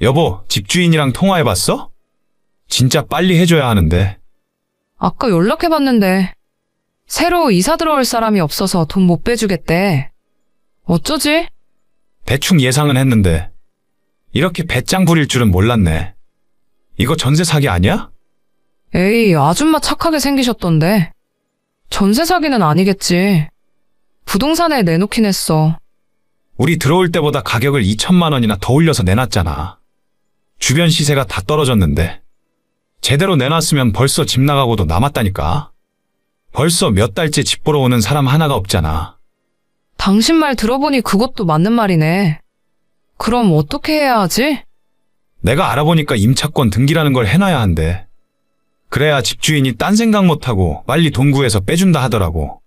여보, 집주인이랑 통화해봤어? 진짜 빨리 해줘야 하는데. 아까 연락해봤는데 새로 이사 들어올 사람이 없어서 돈 못 빼주겠대. 어쩌지? 대충 예상은 했는데. 이렇게 배짱 부릴 줄은 몰랐네. 이거 전세 사기 아니야? 에이, 아줌마 착하게 생기셨던데. 전세 사기는 아니겠지. 부동산에 내놓긴 했어. 우리 들어올 때보다 가격을 2천만 원이나 더 올려서 내놨잖아. 주변 시세가 다 떨어졌는데. 제대로 내놨으면 벌써 집 나가고도 남았다니까. 벌써 몇 달째 집 보러 오는 사람 하나가 없잖아. 당신 말 들어보니 그것도 맞는 말이네. 그럼 어떻게 해야 하지? 내가 알아보니까 임차권 등기라는 걸 해놔야 한대. 그래야 집주인이 딴 생각 못하고 빨리 돈 구해서 빼준다 하더라고.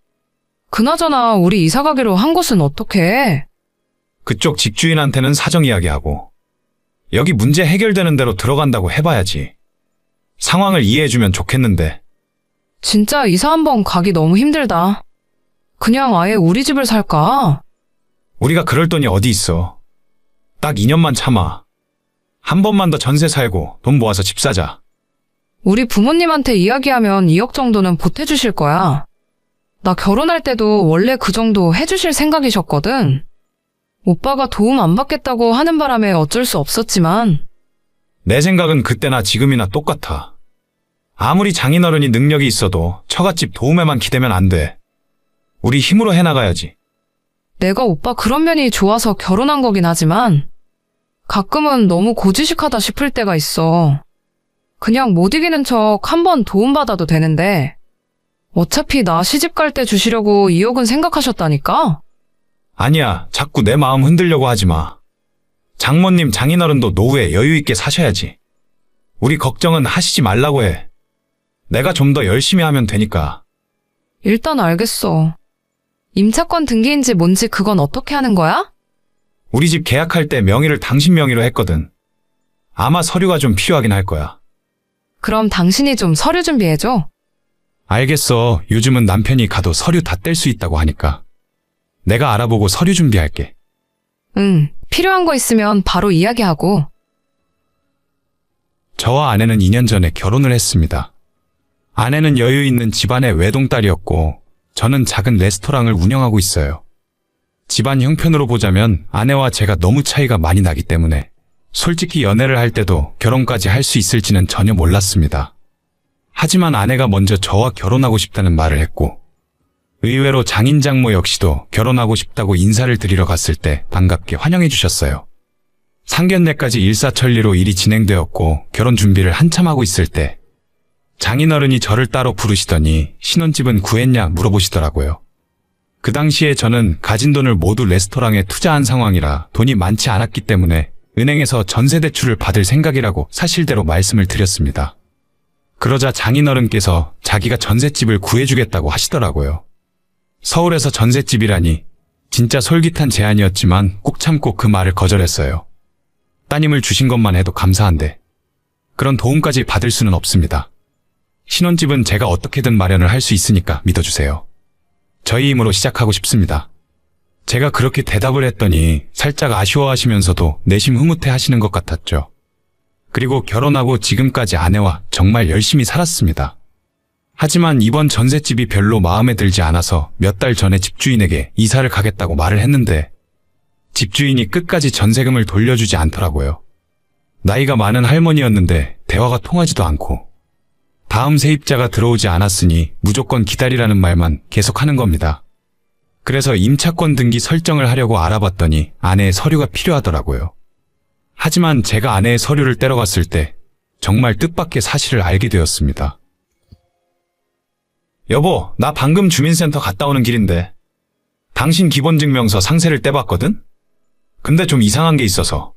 그나저나 우리 이사 가기로 한 곳은 어떻게 해? 그쪽 집주인한테는 사정 이야기하고 여기 문제 해결되는 대로 들어간다고 해봐야지. 상황을 이해해주면 좋겠는데 진짜 이사 한번 가기 너무 힘들다. 그냥 아예 우리 집을 살까? 우리가 그럴 돈이 어디 있어. 딱 2년만 참아. 한 번만 더 전세 살고 돈 모아서 집 사자. 우리 부모님한테 이야기하면 2억 정도는 보태주실 거야. 나 결혼할 때도 원래 그 정도 해주실 생각이셨거든. 오빠가 도움 안 받겠다고 하는 바람에 어쩔 수 없었지만, 내 생각은 그때나 지금이나 똑같아. 아무리 장인어른이 능력이 있어도 처갓집 도움에만 기대면 안 돼. 우리 힘으로 해나가야지. 내가 오빠 그런 면이 좋아서 결혼한 거긴 하지만, 가끔은 너무 고지식하다 싶을 때가 있어. 그냥 못 이기는 척 한번 도움받아도 되는데, 어차피 나 시집 갈 때 주시려고 2억은 생각하셨다니까? 아니야, 자꾸 내 마음 흔들려고 하지 마. 장모님, 장인어른도 노후에 여유 있게 사셔야지. 우리 걱정은 하시지 말라고 해. 내가 좀 더 열심히 하면 되니까. 일단 알겠어. 임차권 등기인지 뭔지 그건 어떻게 하는 거야? 우리 집 계약할 때 명의를 당신 명의로 했거든. 아마 서류가 좀 필요하긴 할 거야. 그럼 당신이 좀 서류 준비해줘. 알겠어. 요즘은 남편이 가도 서류 다 뗄 수 있다고 하니까. 내가 알아보고 서류 준비할게. 응, 필요한 거 있으면 바로 이야기하고. 저와 아내는 2년 전에 결혼을 했습니다. 아내는 여유 있는 집안의 외동딸이었고, 저는 작은 레스토랑을 운영하고 있어요. 집안 형편으로 보자면 아내와 제가 너무 차이가 많이 나기 때문에 솔직히 연애를 할 때도 결혼까지 할 수 있을지는 전혀 몰랐습니다. 하지만 아내가 먼저 저와 결혼하고 싶다는 말을 했고, 의외로 장인 장모 역시도 결혼하고 싶다고 인사를 드리러 갔을 때 반갑게 환영해 주셨어요. 상견례까지 일사천리로 일이 진행되었고 결혼 준비를 한참 하고 있을 때 장인어른이 저를 따로 부르시더니 신혼집은 구했냐 물어보시더라고요. 그 당시에 저는 가진 돈을 모두 레스토랑에 투자한 상황이라 돈이 많지 않았기 때문에 은행에서 전세 대출을 받을 생각이라고 사실대로 말씀을 드렸습니다. 그러자 장인어른께서 자기가 전셋집을 구해주겠다고 하시더라고요. 서울에서 전셋집이라니 진짜 솔깃한 제안이었지만 꼭 참고 그 말을 거절했어요. 따님을 주신 것만 해도 감사한데 그런 도움까지 받을 수는 없습니다. 신혼집은 제가 어떻게든 마련을 할 수 있으니까 믿어주세요. 저희 힘으로 시작하고 싶습니다. 제가 그렇게 대답을 했더니 살짝 아쉬워하시면서도 내심 흐뭇해 하시는 것 같았죠. 그리고 결혼하고 지금까지 아내와 정말 열심히 살았습니다. 하지만 이번 전셋집이 별로 마음에 들지 않아서 몇 달 전에 집주인에게 이사를 가겠다고 말을 했는데 집주인이 끝까지 전세금을 돌려주지 않더라고요. 나이가 많은 할머니였는데 대화가 통하지도 않고 다음 세입자가 들어오지 않았으니 무조건 기다리라는 말만 계속 하는 겁니다. 그래서 임차권 등기 설정을 하려고 알아봤더니 아내의 서류가 필요하더라고요. 하지만 제가 아내의 서류를 떼러갔을 때 정말 뜻밖의 사실을 알게 되었습니다. 여보, 나 방금 주민센터 갔다 오는 길인데 당신 기본증명서 상세를 떼봤거든? 근데 좀 이상한 게 있어서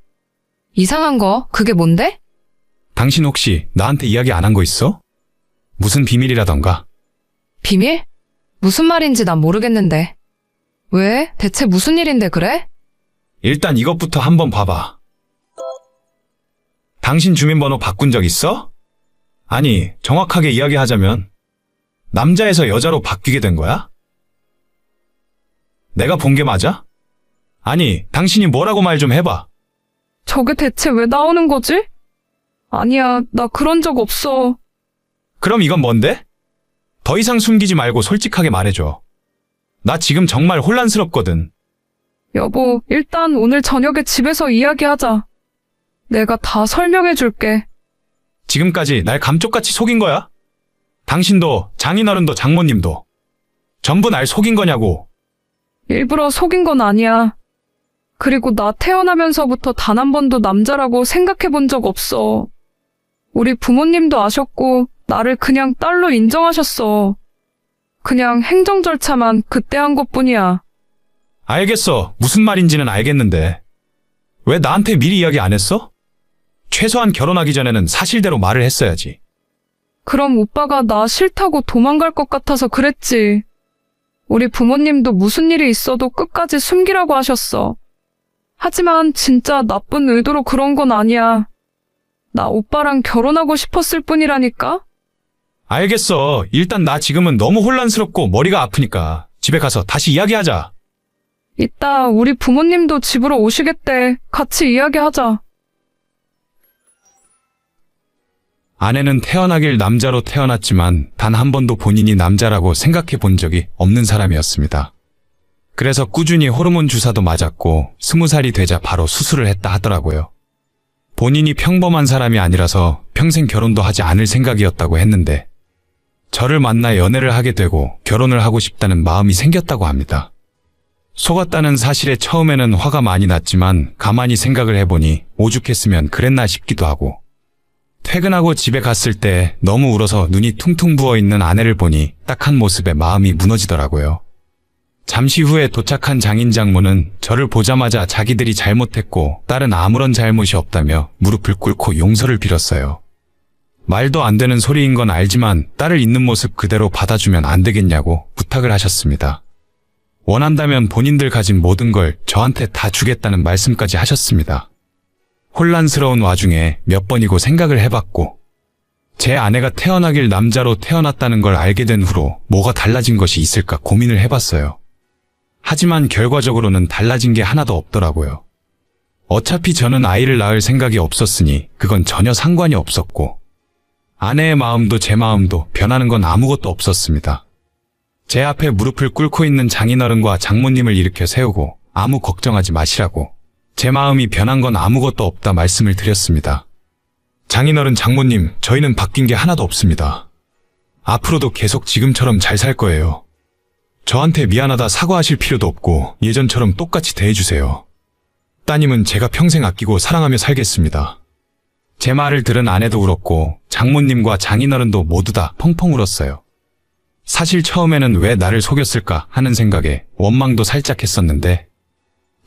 이상한 거, 그게 뭔데? 당신 혹시 나한테 이야기 안 한 거 있어? 무슨 비밀이라던가 비밀? 무슨 말인지 난 모르겠는데. 왜? 대체 무슨 일인데 그래? 일단 이것부터 한번 봐봐. 당신 주민번호 바꾼 적 있어? 아니, 정확하게 이야기하자면 남자에서 여자로 바뀌게 된 거야? 내가 본 게 맞아? 아니, 당신이 뭐라고 말 좀 해봐. 저게 대체 왜 나오는 거지? 아니야, 나 그런 적 없어. 그럼 이건 뭔데? 더 이상 숨기지 말고 솔직하게 말해줘. 나 지금 정말 혼란스럽거든. 여보, 일단 오늘 저녁에 집에서 이야기하자. 내가 다 설명해 줄게. 지금까지 날 감쪽같이 속인 거야? 당신도, 장인어른도, 장모님도. 전부 날 속인 거냐고. 일부러 속인 건 아니야. 그리고 나 태어나면서부터 단 한 번도 남자라고 생각해 본 적 없어. 우리 부모님도 아셨고, 나를 그냥 딸로 인정하셨어. 그냥 행정 절차만 그때 한 것 뿐이야. 알겠어. 무슨 말인지는 알겠는데. 왜 나한테 미리 이야기 안 했어? 최소한 결혼하기 전에는 사실대로 말을 했어야지. 그럼 오빠가 나 싫다고 도망갈 것 같아서 그랬지. 우리 부모님도 무슨 일이 있어도 끝까지 숨기라고 하셨어. 하지만 진짜 나쁜 의도로 그런 건 아니야. 나 오빠랑 결혼하고 싶었을 뿐이라니까? 알겠어. 일단 나 지금은 너무 혼란스럽고 머리가 아프니까 집에 가서 다시 이야기하자. 이따 우리 부모님도 집으로 오시겠대. 같이 이야기하자. 아내는 태어나길 남자로 태어났지만 단 한 번도 본인이 남자라고 생각해 본 적이 없는 사람이었습니다. 그래서 꾸준히 호르몬 주사도 맞았고 스무 살이 되자 바로 수술을 했다 하더라고요. 본인이 평범한 사람이 아니라서 평생 결혼도 하지 않을 생각이었다고 했는데 저를 만나 연애를 하게 되고 결혼을 하고 싶다는 마음이 생겼다고 합니다. 속았다는 사실에 처음에는 화가 많이 났지만 가만히 생각을 해보니 오죽했으면 그랬나 싶기도 하고 퇴근하고 집에 갔을 때 너무 울어서 눈이 퉁퉁 부어 있는 아내를 보니 딱한 모습에 마음이 무너지더라고요. 잠시 후에 도착한 장인 장모는 저를 보자마자 자기들이 잘못했고 딸은 아무런 잘못이 없다며 무릎을 꿇고 용서를 빌었어요. 말도 안 되는 소리인 건 알지만 딸을 있는 모습 그대로 받아주면 안 되겠냐고 부탁을 하셨습니다. 원한다면 본인들 가진 모든 걸 저한테 다 주겠다는 말씀까지 하셨습니다. 혼란스러운 와중에 몇 번이고 생각을 해봤고, 제 아내가 태어나길 남자로 태어났다는 걸 알게 된 후로 뭐가 달라진 것이 있을까 고민을 해봤어요. 하지만 결과적으로는 달라진 게 하나도 없더라고요. 어차피 저는 아이를 낳을 생각이 없었으니 그건 전혀 상관이 없었고, 아내의 마음도 제 마음도 변하는 건 아무것도 없었습니다. 제 앞에 무릎을 꿇고 있는 장인어른과 장모님을 일으켜 세우고 아무 걱정하지 마시라고 제 마음이 변한 건 아무것도 없다 말씀을 드렸습니다. 장인어른 장모님, 저희는 바뀐 게 하나도 없습니다. 앞으로도 계속 지금처럼 잘 살 거예요. 저한테 미안하다 사과하실 필요도 없고 예전처럼 똑같이 대해주세요. 따님은 제가 평생 아끼고 사랑하며 살겠습니다. 제 말을 들은 아내도 울었고 장모님과 장인어른도 모두 다 펑펑 울었어요. 사실 처음에는 왜 나를 속였을까 하는 생각에 원망도 살짝 했었는데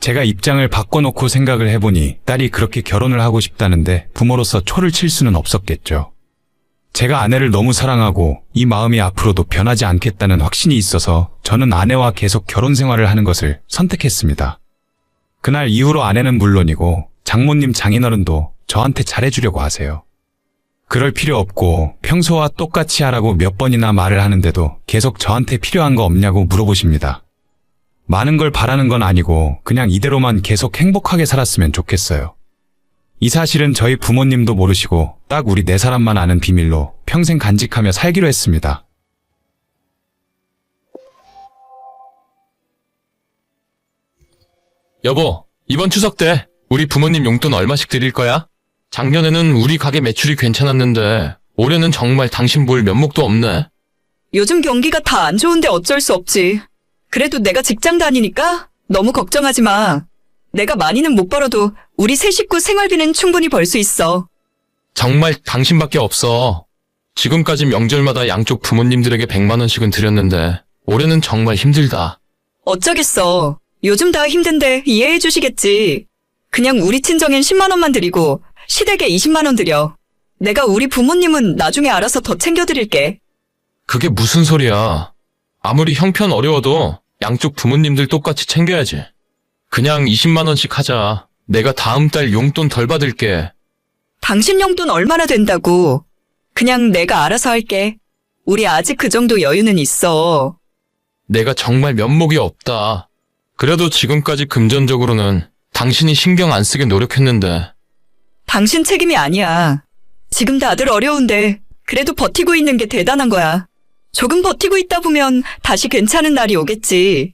제가 입장을 바꿔놓고 생각을 해보니 딸이 그렇게 결혼을 하고 싶다는데 부모로서 초를 칠 수는 없었겠죠. 제가 아내를 너무 사랑하고 이 마음이 앞으로도 변하지 않겠다는 확신이 있어서 저는 아내와 계속 결혼 생활을 하는 것을 선택했습니다. 그날 이후로 아내는 물론이고 장모님 장인어른도 저한테 잘해주려고 하세요. 그럴 필요 없고 평소와 똑같이 하라고 몇 번이나 말을 하는데도 계속 저한테 필요한 거 없냐고 물어보십니다. 많은 걸 바라는 건 아니고 그냥 이대로만 계속 행복하게 살았으면 좋겠어요. 이 사실은 저희 부모님도 모르시고 딱 우리 네 사람만 아는 비밀로 평생 간직하며 살기로 했습니다. 여보, 이번 추석 때 우리 부모님 용돈 얼마씩 드릴 거야? 작년에는 우리 가게 매출이 괜찮았는데 올해는 정말 당신 볼 면목도 없네. 요즘 경기가 다 안 좋은데 어쩔 수 없지. 그래도 내가 직장 다니니까 너무 걱정하지 마. 내가 많이는 못 벌어도 우리 세 식구 생활비는 충분히 벌 수 있어. 정말 당신밖에 없어. 지금까지 명절마다 양쪽 부모님들에게 100만 원씩은 드렸는데 올해는 정말 힘들다. 어쩌겠어. 요즘 다 힘든데 이해해 주시겠지. 그냥 우리 친정엔 10만 원만 드리고 시댁에 20만 원 드려. 내가 우리 부모님은 나중에 알아서 더 챙겨드릴게. 그게 무슨 소리야. 아무리 형편 어려워도 양쪽 부모님들 똑같이 챙겨야지. 그냥 20만 원씩 하자. 내가 다음 달 용돈 덜 받을게. 당신 용돈 얼마나 된다고. 그냥 내가 알아서 할게. 우리 아직 그 정도 여유는 있어. 내가 정말 면목이 없다. 그래도 지금까지 금전적으로는 당신이 신경 안 쓰게 노력했는데 당신 책임이 아니야. 지금 다들 어려운데 그래도 버티고 있는 게 대단한 거야. 조금 버티고 있다 보면 다시 괜찮은 날이 오겠지.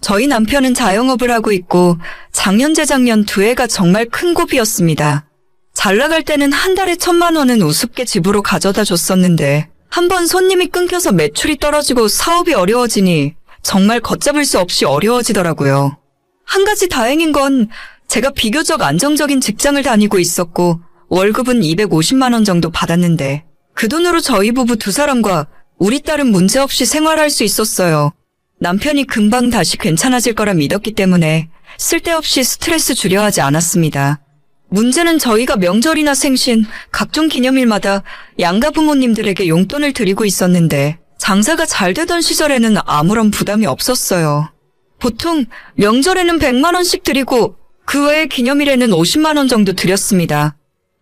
저희 남편은 자영업을 하고 있고 작년 재작년 두 해가 정말 큰 고비였습니다. 잘 나갈 때는 한 달에 천만 원은 우습게 집으로 가져다 줬었는데 한 번 손님이 끊겨서 매출이 떨어지고 사업이 어려워지니 정말 걷잡을 수 없이 어려워지더라고요. 한 가지 다행인 건 제가 비교적 안정적인 직장을 다니고 있었고 월급은 250만 원 정도 받았는데 그 돈으로 저희 부부 두 사람과 우리 딸은 문제없이 생활할 수 있었어요. 남편이 금방 다시 괜찮아질 거라 믿었기 때문에 쓸데없이 스트레스 주려 하지 않았습니다. 문제는 저희가 명절이나 생신, 각종 기념일마다 양가 부모님들에게 용돈을 드리고 있었는데 장사가 잘 되던 시절에는 아무런 부담이 없었어요. 보통 명절에는 100만 원씩 드리고 그 외에 기념일에는 50만 원 정도 드렸습니다.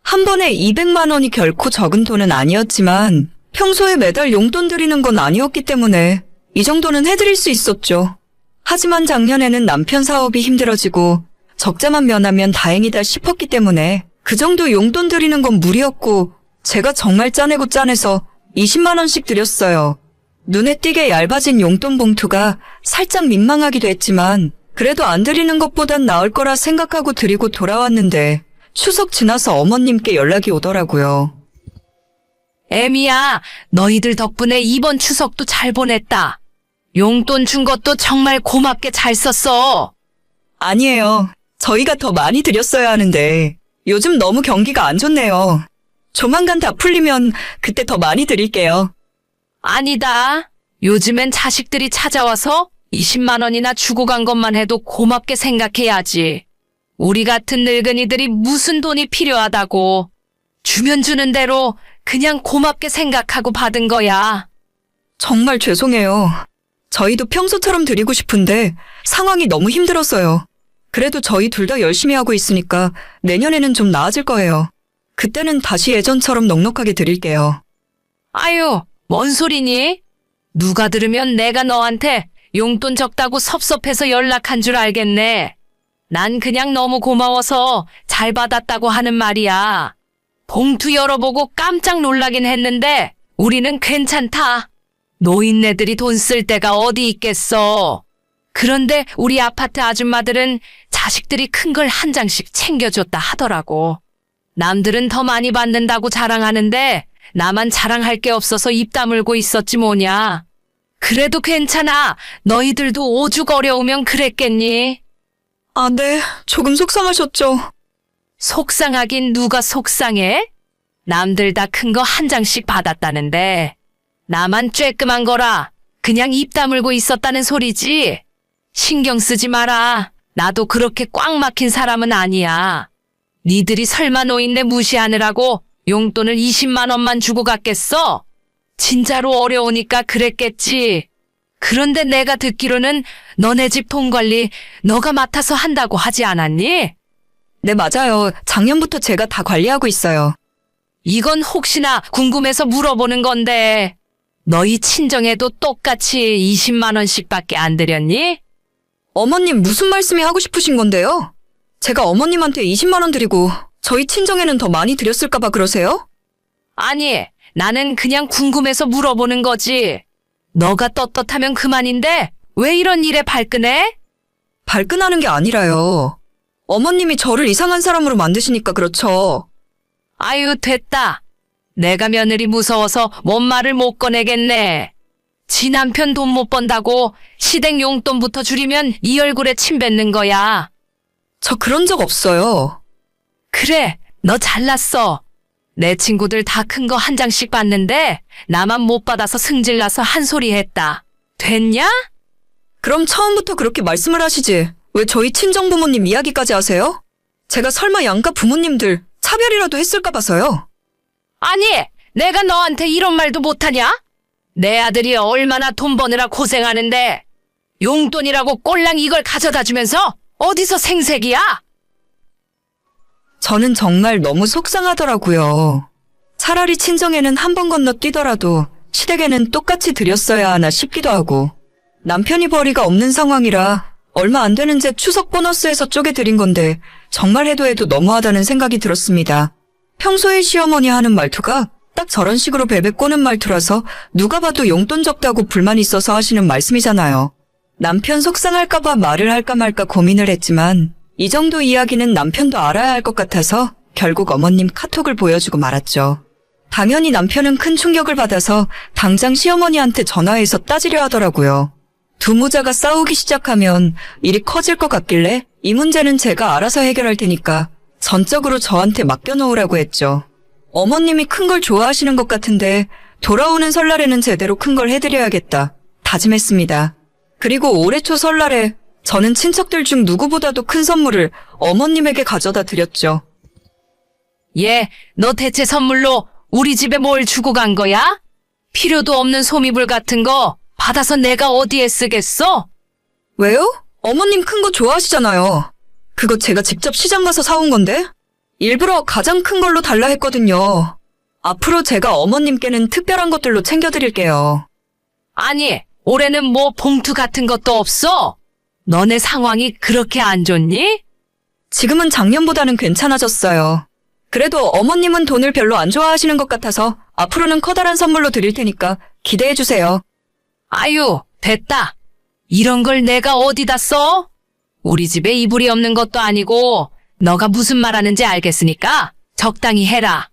한 번에 200만 원이 결코 적은 돈은 아니었지만 평소에 매달 용돈 드리는 건 아니었기 때문에 이 정도는 해드릴 수 있었죠. 하지만 작년에는 남편 사업이 힘들어지고 적자만 면하면 다행이다 싶었기 때문에 그 정도 용돈 드리는 건 무리였고 제가 정말 짜내고 짜내서 20만 원씩 드렸어요. 눈에 띄게 얇아진 용돈 봉투가 살짝 민망하기도 했지만 그래도 안 드리는 것보단 나을 거라 생각하고 드리고 돌아왔는데 추석 지나서 어머님께 연락이 오더라고요. 애미야, 너희들 덕분에 이번 추석도 잘 보냈다. 용돈 준 것도 정말 고맙게 잘 썼어. 아니에요. 저희가 더 많이 드렸어야 하는데 요즘 너무 경기가 안 좋네요. 조만간 다 풀리면 그때 더 많이 드릴게요. 아니다. 요즘엔 자식들이 찾아와서 20만 원이나 주고 간 것만 해도 고맙게 생각해야지. 우리 같은 늙은이들이 무슨 돈이 필요하다고. 주면 주는 대로 그냥 고맙게 생각하고 받은 거야. 정말 죄송해요. 저희도 평소처럼 드리고 싶은데 상황이 너무 힘들었어요. 그래도 저희 둘 다 열심히 하고 있으니까 내년에는 좀 나아질 거예요. 그때는 다시 예전처럼 넉넉하게 드릴게요. 아유, 뭔 소리니? 누가 들으면 내가 너한테 용돈 적다고 섭섭해서 연락한 줄 알겠네. 난 그냥 너무 고마워서 잘 받았다고 하는 말이야. 봉투 열어보고 깜짝 놀라긴 했는데 우리는 괜찮다. 노인네들이 돈 쓸 데가 어디 있겠어. 그런데 우리 아파트 아줌마들은 자식들이 큰 걸 한 장씩 챙겨줬다 하더라고. 남들은 더 많이 받는다고 자랑하는데 나만 자랑할 게 없어서 입 다물고 있었지 뭐냐. 그래도 괜찮아. 너희들도 오죽 어려우면 그랬겠니? 아, 네. 조금 속상하셨죠? 속상하긴 누가 속상해? 남들 다 큰 거 한 장씩 받았다는데 나만 쬐끔한 거라 그냥 입 다물고 있었다는 소리지. 신경 쓰지 마라. 나도 그렇게 꽉 막힌 사람은 아니야. 니들이 설마 노인네 무시하느라고 용돈을 20만 원만 주고 갔겠어? 진짜로 어려우니까 그랬겠지. 그런데 내가 듣기로는 너네 집 돈 관리 너가 맡아서 한다고 하지 않았니? 네, 맞아요. 작년부터 제가 다 관리하고 있어요. 이건 혹시나 궁금해서 물어보는 건데, 너희 친정에도 똑같이 20만 원씩밖에 안 드렸니? 어머님 무슨 말씀이 하고 싶으신 건데요? 제가 어머님한테 20만 원 드리고 저희 친정에는 더 많이 드렸을까 봐 그러세요? 아니, 나는 그냥 궁금해서 물어보는 거지. 너가 떳떳하면 그만인데, 왜 이런 일에 발끈해? 발끈하는 게 아니라요. 어머님이 저를 이상한 사람으로 만드시니까 그렇죠. 아유, 됐다. 내가 며느리 무서워서 뭔 말을 못 꺼내겠네. 지 남편 돈 못 번다고 시댁 용돈부터 줄이면 이 얼굴에 침 뱉는 거야. 저 그런 적 없어요. 그래, 너 잘났어. 내 친구들 다 큰 거 한 장씩 받는데 나만 못 받아서 승질나서 한 소리 했다. 됐냐? 그럼 처음부터 그렇게 말씀을 하시지. 왜 저희 친정 부모님 이야기까지 하세요? 제가 설마 양가 부모님들 차별이라도 했을까 봐서요. 아니, 내가 너한테 이런 말도 못하냐? 내 아들이 얼마나 돈 버느라 고생하는데 용돈이라고 꼴랑 이걸 가져다 주면서 어디서 생색이야? 저는 정말 너무 속상하더라고요. 차라리 친정에는 한 번 건너뛰더라도 시댁에는 똑같이 드렸어야 하나 싶기도 하고 남편이 벌이가 없는 상황이라 얼마 안 되는 제 추석 보너스에서 쪼개드린 건데 정말 해도 해도 너무하다는 생각이 들었습니다. 평소에 시어머니 하는 말투가 딱 저런 식으로 베베 꼬는 말투라서 누가 봐도 용돈 적다고 불만 있어서 하시는 말씀이잖아요. 남편 속상할까봐 말을 할까 말까 고민을 했지만 이 정도 이야기는 남편도 알아야 할 것 같아서 결국 어머님 카톡을 보여주고 말았죠. 당연히 남편은 큰 충격을 받아서 당장 시어머니한테 전화해서 따지려 하더라고요. 두 모자가 싸우기 시작하면 일이 커질 것 같길래 이 문제는 제가 알아서 해결할 테니까 전적으로 저한테 맡겨놓으라고 했죠. 어머님이 큰 걸 좋아하시는 것 같은데 돌아오는 설날에는 제대로 큰 걸 해드려야겠다 다짐했습니다. 그리고 올해 초 설날에 저는 친척들 중 누구보다도 큰 선물을 어머님에게 가져다 드렸죠. 얘, 너 대체 선물로 우리 집에 뭘 주고 간 거야? 필요도 없는 소미불 같은 거 받아서 내가 어디에 쓰겠어? 왜요? 어머님 큰 거 좋아하시잖아요. 그거 제가 직접 시장 가서 사온 건데? 일부러 가장 큰 걸로 달라 했거든요. 앞으로 제가 어머님께는 특별한 것들로 챙겨드릴게요. 아니, 올해는 뭐 봉투 같은 것도 없어? 너네 상황이 그렇게 안 좋니? 지금은 작년보다는 괜찮아졌어요. 그래도 어머님은 돈을 별로 안 좋아하시는 것 같아서 앞으로는 커다란 선물로 드릴 테니까 기대해 주세요. 아유, 됐다. 이런 걸 내가 어디다 써? 우리 집에 이불이 없는 것도 아니고, 너가 무슨 말하는지 알겠으니까 적당히 해라.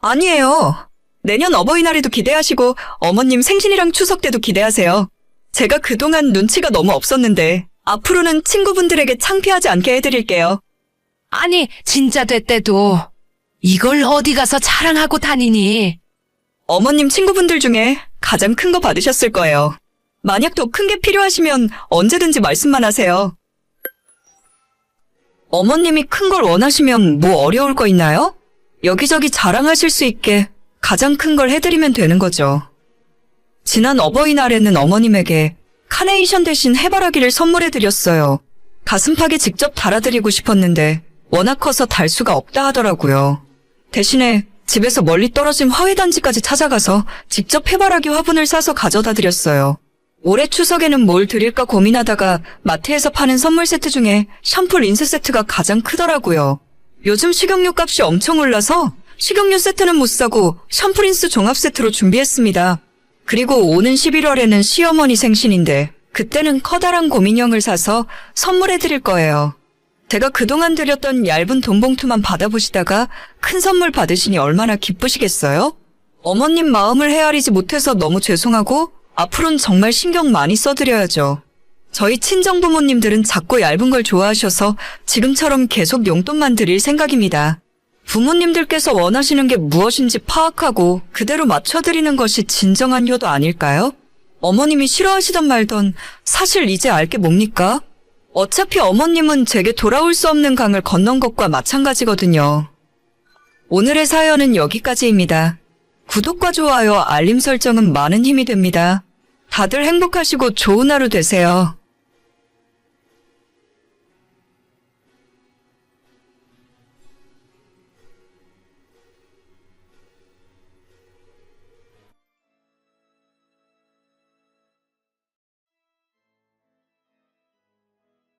아니에요. 내년 어버이날에도 기대하시고 어머님 생신이랑 추석 때도 기대하세요. 제가 그동안 눈치가 너무 없었는데 앞으로는 친구분들에게 창피하지 않게 해드릴게요. 아니, 진짜 됐대도. 이걸 어디 가서 자랑하고 다니니? 어머님 친구분들 중에 가장 큰 거 받으셨을 거예요. 만약 더 큰 게 필요하시면 언제든지 말씀만 하세요. 어머님이 큰 걸 원하시면 뭐 어려울 거 있나요? 여기저기 자랑하실 수 있게 가장 큰 걸 해드리면 되는 거죠. 지난 어버이날에는 어머님에게 카네이션 대신 해바라기를 선물해 드렸어요. 가슴팍에 직접 달아드리고 싶었는데 워낙 커서 달 수가 없다 하더라고요. 대신에 집에서 멀리 떨어진 화훼단지까지 찾아가서 직접 해바라기 화분을 사서 가져다 드렸어요. 올해 추석에는 뭘 드릴까 고민하다가 마트에서 파는 선물 세트 중에 샴푸 린스 세트가 가장 크더라고요. 요즘 식용유 값이 엄청 올라서 식용유 세트는 못 사고 샴푸 린스 종합 세트로 준비했습니다. 그리고 오는 11월에는 시어머니 생신인데 그때는 커다란 곰인형을 사서 선물해 드릴 거예요. 제가 그동안 드렸던 얇은 돈 봉투만 받아보시다가 큰 선물 받으시니 얼마나 기쁘시겠어요? 어머님 마음을 헤아리지 못해서 너무 죄송하고 앞으로는 정말 신경 많이 써드려야죠. 저희 친정 부모님들은 작고 얇은 걸 좋아하셔서 지금처럼 계속 용돈만 드릴 생각입니다. 부모님들께서 원하시는 게 무엇인지 파악하고 그대로 맞춰드리는 것이 진정한 효도 아닐까요? 어머님이 싫어하시던 말던 사실 이제 알 게 뭡니까? 어차피 어머님은 제게 돌아올 수 없는 강을 건넌 것과 마찬가지거든요. 오늘의 사연은 여기까지입니다. 구독과 좋아요, 알림 설정은 많은 힘이 됩니다. 다들 행복하시고 좋은 하루 되세요.